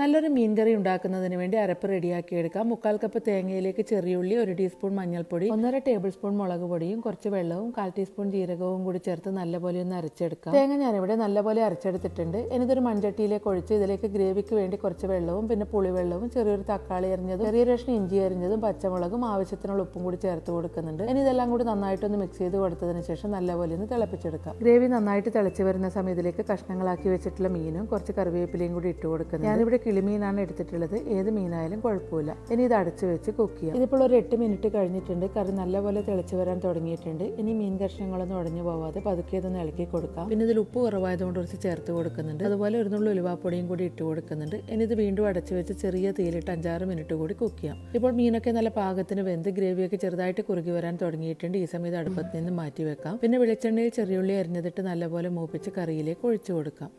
നല്ലൊരു മീൻ കറി ഉണ്ടാക്കുന്നതിന് വേണ്ടി അരപ്പ് റെഡിയാക്കി എടുക്കാം. മുക്കാൽ കപ്പ് തേങ്ങയിലേക്ക് ചെറിയുള്ളി ഒരു ടീസ്പൂൺ മഞ്ഞൾപ്പൊടി ഒന്നര ടേബിൾ സ്പൂൺ മുളക് പൊടിയും കുറച്ച് വെള്ളവും കാൽ ടീസ്പൂൺ ജീരകവും കൂടി ചേർത്ത് നല്ലപോലെ ഒന്ന് അരച്ചെടുക്കാം. തേങ്ങ ഞാനിവിടെ നല്ലപോലെ അരച്ചെടുത്തിട്ടുണ്ട്. ഇനിതൊരു മൺചട്ടിയിലേക്ക് ഒഴിച്ച് ഇതിലേക്ക് ഗ്രേവിക്ക് വേണ്ടി കുറച്ച് വെള്ളവും പിന്നെ പുളിവെള്ളവും ചെറിയൊരു തക്കാളി അരിഞ്ഞതും ചെറിയ രക്ഷണ ഇഞ്ചി അരിഞ്ഞതും പച്ചമുളകും ആവശ്യത്തിനുള്ള ഉപ്പും കൂടി ചേർത്ത് കൊടുക്കുന്നുണ്ട്. ഇനി ഇതെല്ലാം കൂടി നന്നായിട്ടൊന്ന് മിക്സ് ചെയ്ത് കൊടുത്തതിന് ശേഷം നല്ലപോലെ ഒന്ന് തിളപ്പിച്ചെടുക്കാം. ഗ്രേവി നന്നായിട്ട് തിളച്ച് വരുന്ന സമയത്തിലേക്ക് കഷ്ണങ്ങളാക്കി വെച്ചിട്ടുള്ള മീനും കുറച്ച് കറിവേപ്പിലയും കൂടി ഇട്ട് കൊടുക്കുന്നത് ഞാനിവിടെ കിളിമീനാണ് എടുത്തിട്ടുള്ളത്. ഏത് മീനായാലും കുഴപ്പമില്ല. ഇനി ഇത് അടച്ചു വെച്ച് കുക്ക് ചെയ്യാം. ഇതിപ്പോൾ ഒരു എട്ട് മിനിറ്റ് കഴിഞ്ഞിട്ടുണ്ട്. കറി നല്ലപോലെ തിളച്ച് വരാൻ തുടങ്ങിയിട്ടുണ്ട്. ഇനി മീൻ കഷ്ണങ്ങളൊന്നും ഉടഞ്ഞു പോവാതെ പതുക്കെ ഇതൊന്ന് ഇളക്കി കൊടുക്കാം. പിന്നെ ഇതിൽ ഉപ്പ് കുറവായതുകൊണ്ട് കുറച്ച് ചേർത്ത് കൊടുക്കുന്നുണ്ട്. അതുപോലെ ഒരു നുള്ളു ഉലുവാപ്പൊടിയും കൂടി ഇട്ട് കൊടുക്കുന്നുണ്ട്. ഇനി ഇത് വീണ്ടും അടച്ചു വെച്ച് ചെറിയ തീയിലിട്ട് അഞ്ചാറ് മിനിറ്റ് കൂടി കുക്ക് ചെയ്യാം. ഇപ്പോൾ മീനൊക്കെ നല്ല പാകത്തിന് വെന്ത് ഗ്രേവിയൊക്കെ ചെറുതായിട്ട് കുറുകി വരാൻ തുടങ്ങിയിട്ടുണ്ട്. ഈ സമയത്ത് അടുപ്പത്ത് നിന്ന് മാറ്റി വെക്കാം. പിന്നെ വെളിച്ചെണ്ണയിൽ ചെറിയുള്ളി അരിഞ്ഞതിട്ട് നല്ലപോലെ മൂപ്പിച്ച് കറിയിലേക്ക് ഒഴിച്ചു കൊടുക്കാം.